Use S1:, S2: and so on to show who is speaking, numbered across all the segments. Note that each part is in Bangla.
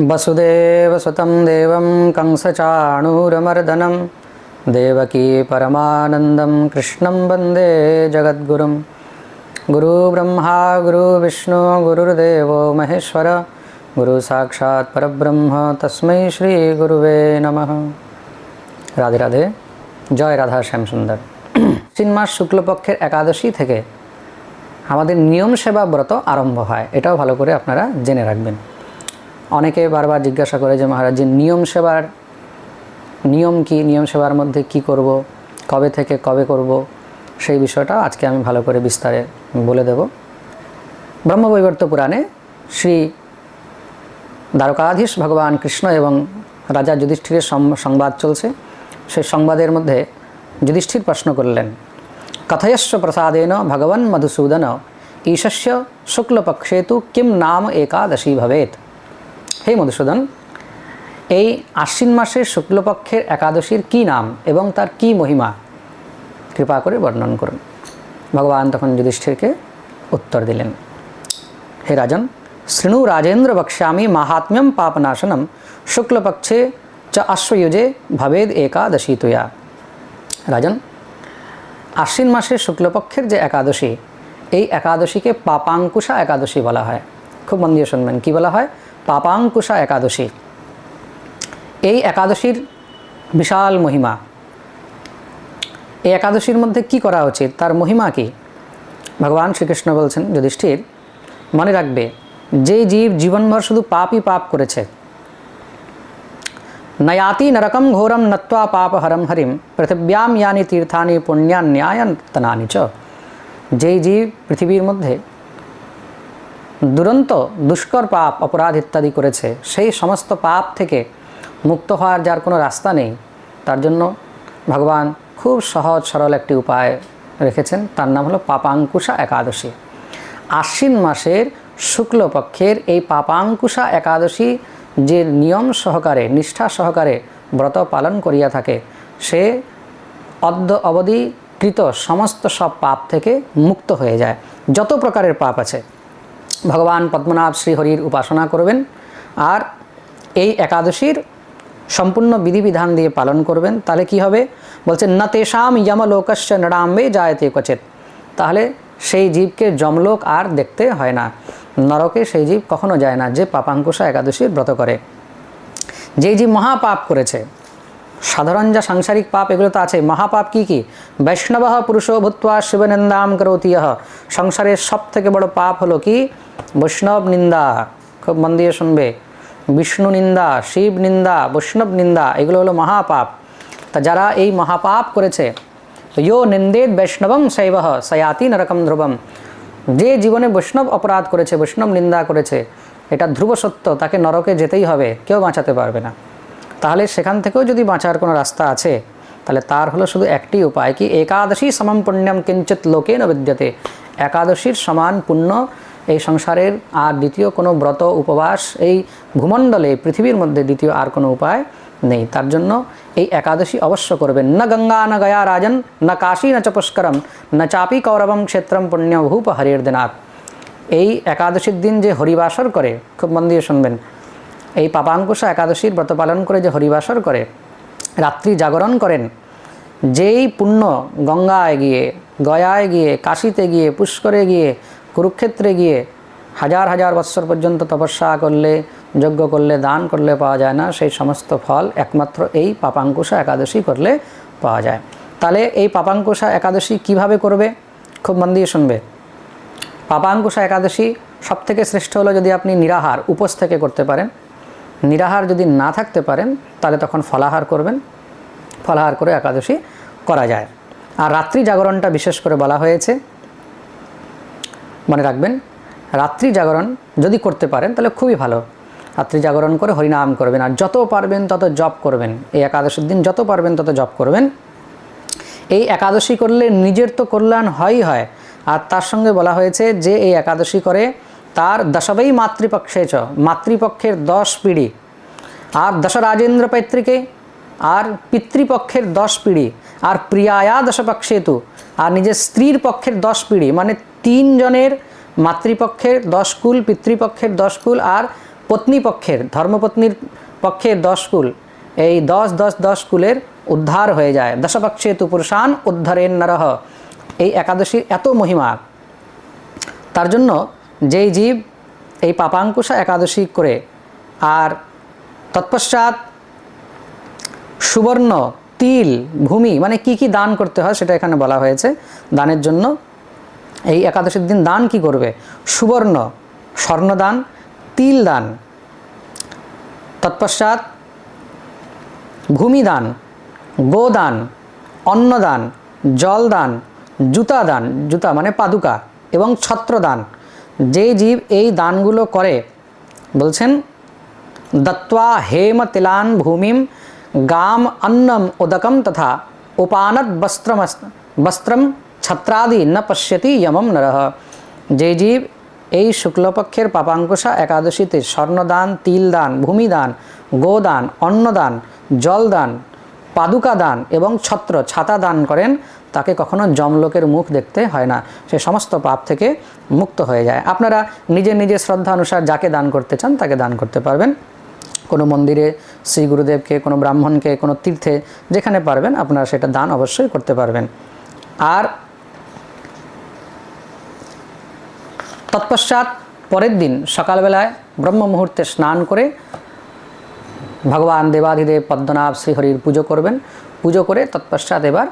S1: वसुदेवसुतं देवं कंसचाणूरमर्दनं देवकी परमानन्दं कृष्णं वन्दे जगद्गुरुं गुरुब्रह्मा गुरुविष्णु गुरुर्देवो महेश्वर गुरुसाक्षात् परब्रह्म तस्मै श्रीगुरुवे नमः রাধে রাধে জয় রাধা শ্যামসুন্দর তিন মাস শুক্লপক্ষের একাদশী থেকে আমাদের নিয়ম সেবা ব্রত আরম্ভ হয় এটাও ভালো করে আপনারা জেনে রাখবেন অনেকে বারবার জিজ্ঞাসা করে যে মহারাজ, যে নিয়ম সেবার, নিয়ম কি? নিয়ম সেবার মধ্যে কি করব? কবে থেকে কবে করব? সেই বিষয়টা আজকে আমি ভালো করে বিস্তারে বলে দেব। ব্রহ্মবৈবর্ত পুরাণে শ্রী দ্বারকাধীশ ভগবান কৃষ্ণ এবং রাজা যুধিষ্ঠিরের সংবাদ চলছে। সেই সংবাদের মধ্যে যুধিষ্ঠির প্রশ্ন করলেন কথয়স্ব প্রসাদেন ভগবান মধুসূদন ঈশস্য শুক্লপক্ষে তু কিম নাম একাদশী ভবেত হে মধুসূদন, এই আশ্বিন মাসের শুক্লপক্ষের একাদশীর কি নাম এবং তার কি মহিমা? কৃপা করে বর্ণন করুন। ভগবান তখন যুধিষ্ঠিরকে উত্তর দিলেন, হে রাজন, শৃণু রাজেন্দ্র বক্ষ্যামি মাহাত্ম্যম পাপনাশনম শুক্লপক্ষে চ অশ্বয়ুজে ভবেদ একাদশী তুয়া রাজন, আশ্বিন মাসের শুক্লপক্ষের যে একাদশী, এই একাদশীকে পাপাঙ্কুশা একাদশী বলা হয়। খুব মন দিয়ে শুনবেন, কী বলা হয়? পাপাঙ্কুশা একাদশী। এই একাদশীর বিশাল মহিমা। এই একাদশীর মধ্যে কি করা উচিত? তার মহিমা কি? ভগবান শ্রীকৃষ্ণ বলছেন, যুধিষ্ঠির, মনে রাখবে যে জীব জীবনভর শুধু পাপই পাপ করেছে, নয়াতি নরকম ঘোরম নত্বা পাপ হরম হরিম পৃথিব্যাম ইয়ানি তীর্থানি পুণ্যান্যায়তনানি চ। যেই জীব পৃথিবীর মধ্যে দুরন্ত, দুষ্কর পাপ, অপরাধ ইত্যাদি করেছে, সেই সমস্ত পাপ থেকে মুক্ত হওয়ার যার কোনো রাস্তা নেই, তার জন্য ভগবান খুব সহজ সরল একটি উপায় রেখেছেন। তার নাম হলো পাপাঙ্কুশা একাদশী। আশ্বিন মাসের শুক্লপক্ষের এই পাপাঙ্কুশা একাদশী যে নিয়ম সহকারে, নিষ্ঠা সহকারে ব্রত পালন করিয়া থাকে, সে অদ্য অবধি কৃত সমস্ত সব পাপ থেকে মুক্ত হয়ে যায়। যত প্রকারের পাপ আছে ভগবান পদ্মনাভ শ্রীহরির উপাসনা করবেন আর এই একাদশীর সম্পূর্ণ বিধিবিধান দিয়ে পালন করবেন। তাহলে কি হবে? বলছে, না তেষাম যমলোকস্য নড়াম্বে জায়তে কচেত তাহলে সেই জীবকে যমলোক আর দেখতে হয় না। নরকে সেই জীব কখনো যায় না, যে পাপাঙ্কুশা একাদশীর ব্রত করে। যেই জীব মহাপাপ করেছে সাধারণ যা সাংসারিক পাপ, এগুলো তো আছে। মহাপাপ কি কি? বৈষ্ণব পুরুষো ভূত্বা শিবনিন্দাম করতি ইহ। সংসারের সব থেকে বড় পাপ হলো কি? বৈষ্ণব নিন্দা। খুব মন দিয়ে শুনবে। বিষ্ণু নিন্দা, শিব নিন্দা, বৈষ্ণব নিন্দা, এগুলো হলো মহাপাপ। তা যারা এই মহাপাপ করেছে ইয়ো নিন্দেদ বৈষ্ণবম শৈব সয়াতি নরকম ধ্রুবম। যে জীবনে বৈষ্ণব অপরাধ করেছে, বৈষ্ণব নিন্দা করেছে, এটা ধ্রুব সত্য, তাকে নরকে যেতেই হবে, কেউ বাঁচাতে পারবে না। তাহলে সেখান থেকেও যদি বাঁচার কোনো রাস্তা আছে, তাহলে তার হলো শুধু একটি উপায় কি, একাদশী সমম পুণ্যম কিঞ্চিত লোকে ন বিদ্যতে একাদশীর সমান পুণ্য এই সংসারের আর দ্বিতীয় কোনো ব্রত উপবাস এই ভূমণ্ডলে, পৃথিবীর মধ্যে দ্বিতীয় আর কোনো উপায় নেই। তার জন্য এই একাদশী অবশ্য করবেন। না গঙ্গা, না গয়া রাজন, ন কাশী, ন চ পুষ্করম ন চাপি কৌরবম ক্ষেত্রম পুণ্যভূপ হরির দিনাথ এই একাদশীর দিন যে হরিবাসর করে, খুব মন দিয়ে শুনবেন। এই পাপাঙ্কুশা একাদশীর ব্রত পালন করে যে হরিবাসর করে, রাত্রি জাগরণ করেন, যেই পুণ্য গঙ্গায় গিয়ে, গয়ায় গিয়ে, কাশীতে গিয়ে, পুষ্করে গিয়ে, কুরুক্ষেত্রে গিয়ে হাজার হাজার বৎসর পর্যন্ত তপস্যা করলে, যজ্ঞ করলে, দান করলে পাওয়া যায় না, সেই সমস্ত ফল একমাত্র এই পাপাঙ্কুশা একাদশী করলে পাওয়া যায়। তাহলে এই পাপাঙ্কুশা একাদশী কীভাবে করবে? খুব মন দিয়ে শুনবে। পাপাঙ্কুশা একাদশী সব থেকে শ্রেষ্ঠ হলো যদি আপনি নিরাহার, উপোস থেকে করতে পারেন। নিরাহার যদি না থাকতে পারেন, তাহলে তখন ফলাহার করবেন। ফলাহার করে একাদশী করা যায়। আর রাত্রি জাগরণটা বিশেষ করে বলা হয়েছে। মনে রাখবেন, রাত্রি জাগরণ যদি করতে পারেন, তাহলে খুবই ভালো। রাত্রি জাগরণ করে হরিনাম করবেন, আর যত পারবেন তত জপ করবেন। এই একাদশীর দিন যত পারবেন তত জপ করবেন। এই একাদশী করলে নিজের তো কল্যাণ হয়ই হয়। আর তার সঙ্গে বলা হয়েছে যে, এই একাদশী করে তার দশবেই মাতৃপক্ষে চ, মাতৃপক্ষের দশ পিঢ়ি আর দশ রাজেন্দ্র পৈতৃকে, আর পিতৃপক্ষের দশ পিঢ়ি আর প্রিয়ায়া দশপক্ষে তু আর নিজের স্ত্রীর পক্ষের দশ পিঢ়ি মানে তিনজনের মাতৃপক্ষের দশ কুল, পিতৃপক্ষের দশ কুল, আর পত্নীপক্ষের, ধর্মপত্নীর পক্ষের দশ কুল, এই দশ দশ দশ কুলের উদ্ধার হয়ে যায়। দশপক্ষে তু পুরুষান উদ্ধারের নরহ। এই একাদশীর এত মহিমা। তার জন্য যেই জীব এই পাপাঙ্কুশা একাদশী করে, আর তৎপশ্চাৎ সুবর্ণ, তিল, ভূমি মানে কি কি দান করতে হয় সেটা এখানে বলা হয়েছে। দানের জন্য এই একাদশীর দিন দান কি করবে? সুবর্ণ, স্বর্ণদান তিল দান তৎপশ্চাৎ ভূমিদান, গোদান, অন্নদান, জলদান জুতা দান জুতা মানে পাদুকা এবং ছত্রদান। যে জীব এই দানগুলো করে, বলছেন দত্ত্বা হেম তিলান ভূমিম গাম অন্নম উদকম তথা উপানত বস্ত্রম বস্ত্রম ছত্রাদি ন পশ্যতি যমম নরহ যে জীব এই শুক্লপক্ষের পাপাঙ্কুশা, একাদশীতে স্বর্ণদান, তিলদান, ভূমিদান, গোদান, অন্নদান, জলদান পাদুকা দান এবং ছত্র ছাতা দান করেন, তাকে কখনো যমলোকের মুখ দেখতে হয় না। সে সমস্ত পাপ থেকে মুক্ত হয়ে যায়। আপনারা নিজের নিজের শ্রদ্ধা অনুসার যাকে দান করতে চান, তাকে দান করতে পারবেন। কোনো মন্দিরে, শ্রী গুরুদেবকে, কোনো ব্রাহ্মণকে, কোনো তীর্থে যেখানে পারবেন আপনারা সেটা দান অবশ্যই করতে পারবেন। আর তৎপশ্চাৎ পরের দিন সকালবেলায় ব্রহ্ম মুহূর্তে স্নান করে ভগবান দেবাদিদেব পদ্মনাভ শ্রীহরির পুজো করবেন। পুজো করে তৎপশ্চাৎ এবার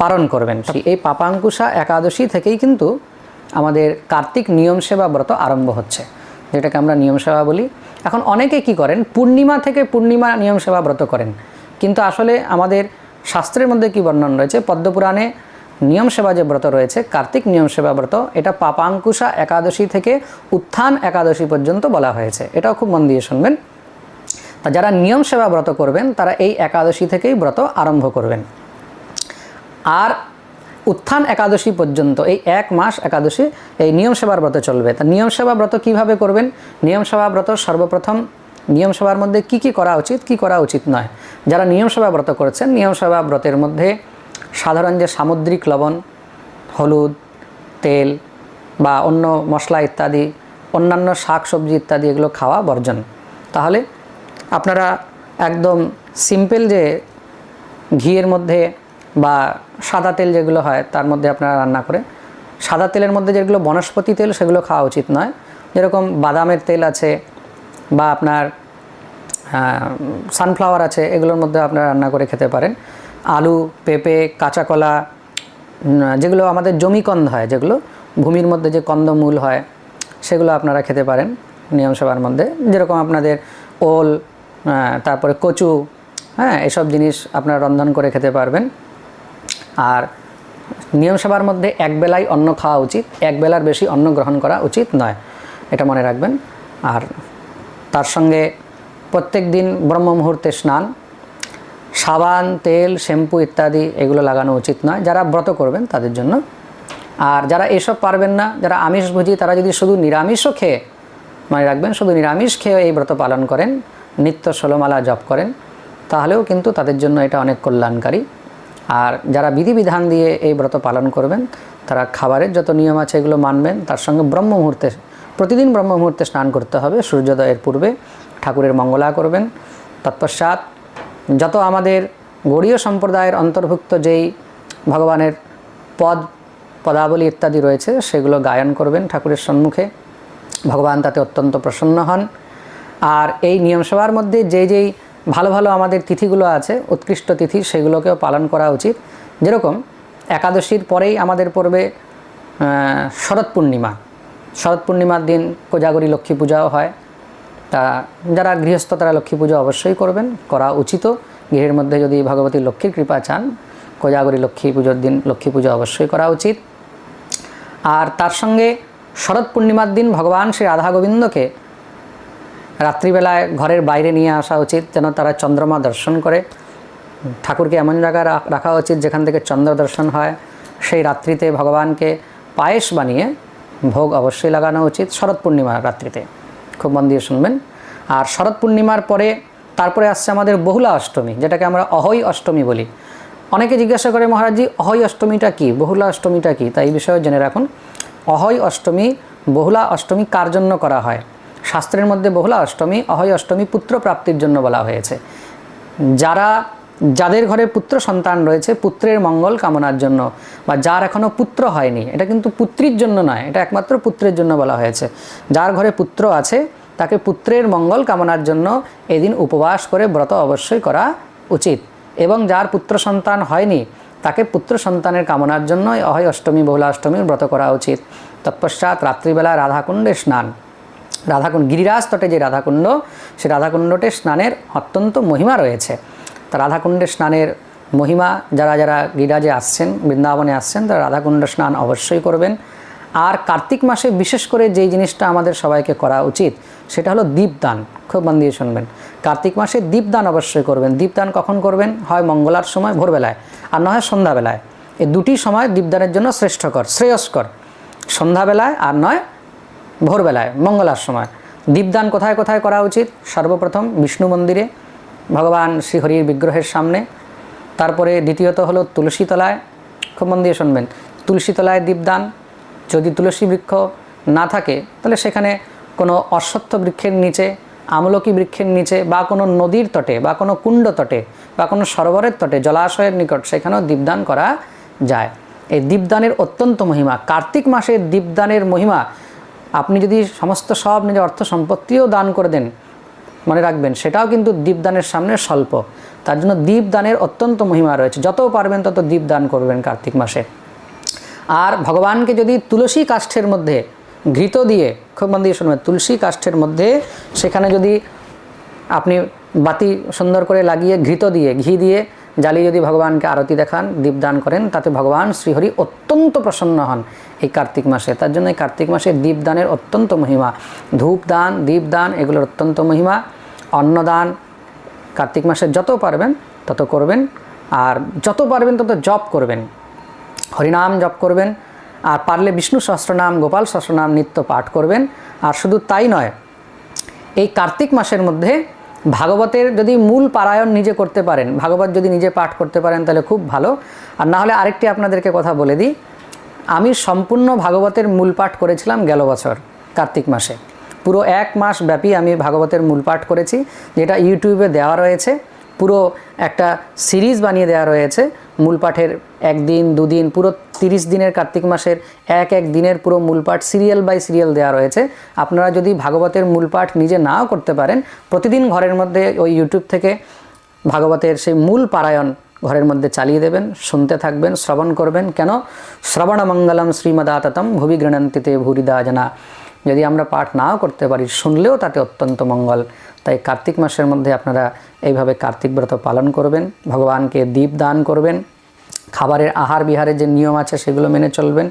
S1: পালন করবেন। এই পাপাঙ্কুশা একাদশী থেকেই কিন্তু আমাদের কার্তিক নিয়ম সেবা ব্রত আরম্ভ হচ্ছে। যেটাকে আমরা নিয়ম সেবা বলি। এখন অনেকে কি করেন? পূর্ণিমা থেকে পূর্ণিমা নিয়ম সেবা ব্রত করেন। কিন্তু আসলে আমাদের শাস্ত্রের মধ্যে কি বর্ণন রয়েছে? পদ্মপুরাণে নিয়ম সেবা যে ব্রত রয়েছে, কার্তিক নিয়ম সেবা ব্রত, এটা পাপাঙ্কুশা একাদশী থেকে উত্থান একাদশী পর্যন্ত বলা হয়েছে। এটাও খুব মন দিয়ে শুনবেন। তা যারা নিয়ম সেবা ব্রত করবেন, তারা এই একাদশী থেকেই ব্রত আরম্ভ করবেন। আর উত্থান একাদশী পর্যন্ত, এই এক মাস একাদশী, এই নিয়ম সেবার ব্রত চলবে। তা নিয়ম সেবা ব্রত কীভাবে করবেন? নিয়ম সেবা ব্রত সর্বপ্রথম নিয়ম সেবার মধ্যে কি কি করা উচিত, কি করা উচিত নয়। যারা নিয়ম সেবা ব্রত করেছেন, নিয়ম সেবা ব্রতের মধ্যে সাধারণ যে সামুদ্রিক লবণ, হলুদ, তেল বা অন্য মশলা ইত্যাদি, অন্যান্য শাক সবজি ইত্যাদি এগুলো খাওয়া বর্জন। তাহলে আপনারা একদম সিম্পল যে ঘিয়ের মধ্যে বা সাদা তেল যেগুলো হয়, তার মধ্যে আপনারা রান্না করে, সাদা তেলের মধ্যে যেগুলো বনস্পতি তেল সেগুলো খাওয়া উচিত নয়। যেরকম বাদামের তেল আছে বা আপনার সানফ্লাওয়ার আছে, এগুলোর মধ্যে আপনারা রান্না করে খেতে পারেন। আলু, পেঁপে কাঁচা কলা যেগুলো আমাদের জমি জমিকন্দ হয়, যেগুলো ভূমির মধ্যে যে কন্দমূল হয়, সেগুলো আপনারা খেতে পারেন নিয়ম সেবার মধ্যে। যেরকম আপনাদের ওল তারপরে কচু হ্যাঁ এসব জিনিস আপনারা রন্ধন করে খেতে পারবেন। আর নিয়ম সেবার মধ্যে এক বেলাই অন্ন খাওয়া উচিত, এক বেলার বেশি অন্ন গ্রহণ করা উচিত নয়। এটা মনে রাখবেন। আর তার সঙ্গে প্রত্যেক দিন ব্রহ্ম মুহূর্তে স্নান, সাবান, তেল, শ্যাম্পু ইত্যাদি এগুলো লাগানো উচিত নয়। যারা ব্রত করবেন তাদের জন্য। আর যারা এসব পারবেন না, যারা আমিষ আমিষভোজী তারা যদি শুধু নিরামিষও খেয়ে, মনে রাখবেন, শুধু নিরামিষ খেয়ে এই ব্রত পালন করেন, নিত্য ষোলোমালা জপ করেন, তাহলেও কিন্তু তাদের জন্য এটা অনেক কল্যাণকারী। আর যারা বিধিবিধান দিয়ে এই ব্রত পালন করবেন, তারা খাবারের যত নিয়ম আছে এগুলো মানবেন, তার সঙ্গে ব্রহ্ম মুহূর্তে, প্রতিদিন ব্রহ্ম মুহূর্তে স্নান করতে হবে, সূর্যোদয়ের পূর্বে ঠাকুরের মঙ্গলা করবেন। তৎপশ্চাৎ যত আমাদের গড়ীয় সম্প্রদায়ের অন্তর্ভুক্ত যেই ভগবানের পদ, পদাবলী ইত্যাদি রয়েছে, সেগুলো গায়ন করবেন ঠাকুরের সম্মুখে। ভগবান তাতে অত্যন্ত প্রসন্ন হন। আর এই নিয়মসভার মধ্যে যে যেই ভালো ভালো আমাদের তিথিগুলো আছে, উৎকৃষ্ট তিথি, সেগুলোকেও পালন করা উচিত। যেরকম একাদশীর পরেই আমাদের পড়বে শরৎ পূর্ণিমা। শরৎ পূর্ণিমার দিন কোজাগরী লক্ষ্মী পূজাও হয়। তা যারা গৃহস্থ তারা লক্ষ্মী পুজো অবশ্যই করবেন, করা উচিত। গৃহের মধ্যে যদি ভগবতী লক্ষ্মীর কৃপা চান, কোজাগরী লক্ষ্মী পুজোর দিন লক্ষ্মী পুজো অবশ্যই করা উচিত। আর তার সঙ্গে শরৎ পূর্ণিমার দিন ভগবান শ্রী রাধা গোবিন্দকে রাত্রিবেলায় ঘরের বাইরে নিয়ে আসা উচিত, যেন তারা চন্দ্রমা দর্শন করে। ঠাকুরকে এমন জায়গায় রাখা উচিত, যেখান থেকে চন্দ্র দর্শন হয়। সেই রাত্রিতে ভগবানকে পায়েস বানিয়ে ভোগ অবশ্যই লাগানো উচিত শরৎ পূর্ণিমার রাত্রিতে। খুব মন দিয়ে শুনবেন। আর শরৎ পূর্ণিমার পরে তারপরে আসছে আমাদের বহুলা অষ্টমী, যেটাকে আমরা অহৈ অষ্টমী বলি। অনেকে জিজ্ঞাসা করে, মহারাজজি অহৈ অষ্টমীটা কি? বহুলা অষ্টমীটা কি? তাই এই বিষয়ে জেনে রাখুন। অহৈ অষ্টমী, বহুলা অষ্টমী কার জন্য করা হয়? শাস্ত্রের মধ্যে বহুলা অষ্টমী, অহয় অষ্টমী পুত্র প্রাপ্তির জন্য বলা হয়েছে। যারা, যাদের ঘরে পুত্র সন্তান রয়েছে, পুত্রের মঙ্গল কামনার জন্য, বা যার এখনও পুত্র হয়নি, এটা কিন্তু পুত্রীর জন্য নয়, এটা একমাত্র পুত্রের জন্য বলা হয়েছে। যার ঘরে পুত্র আছে, তাকে পুত্রের মঙ্গল কামনার জন্য এদিন উপবাস করে ব্রত অবশ্যই করা উচিত। এবং যার পুত্র সন্তান হয়নি, তাকে পুত্র সন্তানের কামনার জন্য অহয় অষ্টমী, বহুলা অষ্টমীর ব্রত করা উচিত। তৎপশ্চাৎ রাত্রিবেলা রাধাকুণ্ডে স্নান। রাধাকুণ্ড, গিরিরাজ তটে যে রাধাকুণ্ড, সে রাধাকুণ্ডটে স্নানের অত্যন্ত মহিমা রয়েছে। তা রাধাকুণ্ডে স্নানের মহিমা যারা যারা গিরিরাজে আসছেন, বৃন্দাবনে আসছেন, তারা রাধাকুণ্ড স্নান অবশ্যই করবেন। আর কার্তিক মাসে বিশেষ করে যেই জিনিসটা আমাদের সবাইকে করা উচিত, সেটা হলো দীপদান। খুব মন দিয়ে শুনবেন। কার্তিক মাসে দীপদান অবশ্যই করবেন। দীপদান কখন করবেন? হয় মঙ্গলার সময়, ভোরবেলায়, আর না হয় সন্ধ্যাবেলায়। এই দুটি সময় দীপদানের জন্য শ্রেষ্ঠকর, শ্রেয়স্কর। সন্ধ্যাবেলায় আর নয় ভোরবেলায়, মঙ্গলার সময়। দীপদান কোথায় কোথায় করা উচিত? সর্বপ্রথম বিষ্ণু মন্দিরে, ভগবান শ্রীহরির বিগ্রহের সামনে। তারপরে দ্বিতীয়ত হলো তুলসীতলায়, খুব মন দিয়ে শুনবেন, তুলসীতলায় দীপদান। যদি তুলসী বৃক্ষ না থাকে, তাহলে সেখানে কোনো অশ্বত্থ বৃক্ষের নিচে, আমলকি বৃক্ষের নিচে বা কোনো নদীর তটে বা কোনো কুণ্ড তটে বা কোনো সরোবরের তটে, জলাশয়ের নিকট সেখানেও দীপদান করা যায়। এই দীপদানের অত্যন্ত মহিমা, কার্তিক মাসের দীপদানের মহিমা আপনি যদি সমস্ত সব নিজের অর্থ সম্পত্তিও দান করে দেন, মনে রাখবেন, সেটাও কিন্তু দীপদানের সামনে স্বল্প। তার জন্য দীপদানের অত্যন্ত মহিমা রয়েছে। যত পারবেন তত দীপদান করবেন কার্তিক মাসে। আর ভগবানকে যদি তুলসী কাষ্ঠের মধ্যে ঘৃত দিয়ে, খুব মন দিয়ে শুনবেন, তুলসী কাষ্ঠের মধ্যে সেখানে যদি আপনি বাতি সুন্দর করে লাগিয়ে ঘৃত দিয়ে, ঘি দিয়ে জ্বালিয়ে যদি ভগবানকে আরতি দেখান, দীপদান করেন, তাতে ভগবান শ্রীহরি অত্যন্ত প্রসন্ন হন এই কার্তিক মাসে। তার জন্য এই কার্তিক মাসে দীপদানের অত্যন্ত মহিমা। ধূপদান, দীপদান, এগুলোর অত্যন্ত মহিমা। অন্নদান, কার্তিক মাসে যত পারবেন তত করবেন, আর যত পারবেন তত জপ করবেন। হরিনাম জপ করবেন, আর পারলে বিষ্ণু সহস্রনাম, গোপাল সহস্রনাম নিত্য পাঠ করবেন। আর শুধু তাই নয়, এই কার্তিক মাসের মধ্যে ভাগবতের যদি মূল পারায়ণ নিজে করতে পারেন, ভাগবত যদি নিজে পাঠ করতে পারেন, তাহলে খুব ভালো। আর না হলে আরেকটি আপনাদেরকে কথা বলে দিই। আমি সম্পূর্ণ ভাগবতের মূল পাঠ করেছিলাম গেল বছর, কার্তিক মাসে। পুরো এক মাস ব্যাপী আমি ভাগবতের মূল পাঠ করেছি, যেটা ইউটিউবে দেওয়া রয়েছে। পুরো একটা সিরিজ বানিয়ে দেওয়া রয়েছে। মূল পাঠের একদিন, দুদিন, পুরো তিরিশ দিনের কার্তিক মাসের এক এক দিনের পুরো মূল পাঠ সিরিয়াল বাই সিরিয়াল দেওয়া রয়েছে। আপনারা যদি ভাগবতের মূল পাঠ নিজে নাও করতে পারেন, প্রতিদিন ঘরের মধ্যে ওই ইউটিউব থেকে ভাগবতের সেই মূল পারায়ণ ঘরের মধ্যে চালিয়ে দেবেন, শুনতে থাকবেন, শ্রবণ করবেন। কেন? শ্রবণ মঙ্গলম শ্রীমদাততম ভুবি গৃণন্তিতে ভুরিদা জানা যদি আমরা পাঠ নাও করতে পারি, শুনলেও তাতে অত্যন্ত মঙ্গল। তাই কার্তিক মাসের মধ্যে আপনারা এইভাবে কার্তিক ব্রত পালন করবেন, ভগবানকে দীপ দান করবেন, খাবারের আহার বিহারের যে নিয়ম আছে সেগুলো মেনে চলবেন,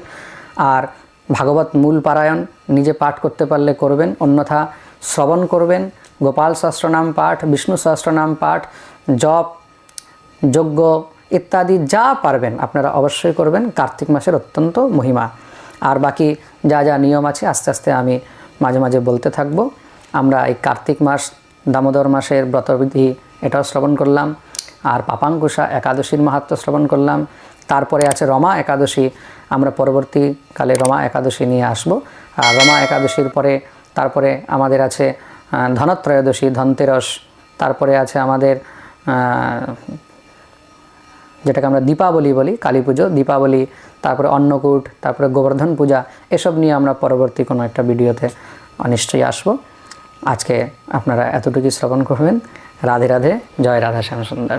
S1: আর ভাগবত মূল পারায়ণ নিজে পাঠ করতে পারলে করবেন, অন্যথা শ্রবণ করবেন, গোপাল সহস্রনাম পাঠ, বিষ্ণু সহস্রনাম পাঠ, জপ, যজ্ঞ ইত্যাদি যা পারবেন আপনারা অবশ্যই করবেন, কার্তিক মাসের অত্যন্ত মহিমা। আর বাকি যা যা নিয়ম আছে আস্তে আস্তে আমি মাঝে মাঝে বলতে থাকব। আমরা এই কার্তিক মাস, দামোদর মাসের ব্রতবিধি এটাও শ্রবণ করলাম। আর পাপাঙ্কুশা একাদশীর মাহাত্ম শ্রবণ করলাম। তারপরে আছে রমা একাদশী। আমরা পরবর্তীকালে রমা একাদশী নিয়ে আসব। আর রমা একাদশীর পরে, তারপরে আমাদের আছে ধনত্রয়োদশী, ধনতেরস। তারপরে আছে আমাদের যেটাকে আমরা দীপাবলি বলি, কালী পুজো, দীপাবলি, তারপরে অন্নকূট, তারপরে গোবর্ধন পূজা, এসব নিয়ে আমরা পরবর্তী কোনো একটা ভিডিওতে নিশ্চয়ই আসব। আজকে আপনারা এতটুকুই শ্রবণ করবেন। রাধে রাধে জয় রাধা শ্যাম সুন্দর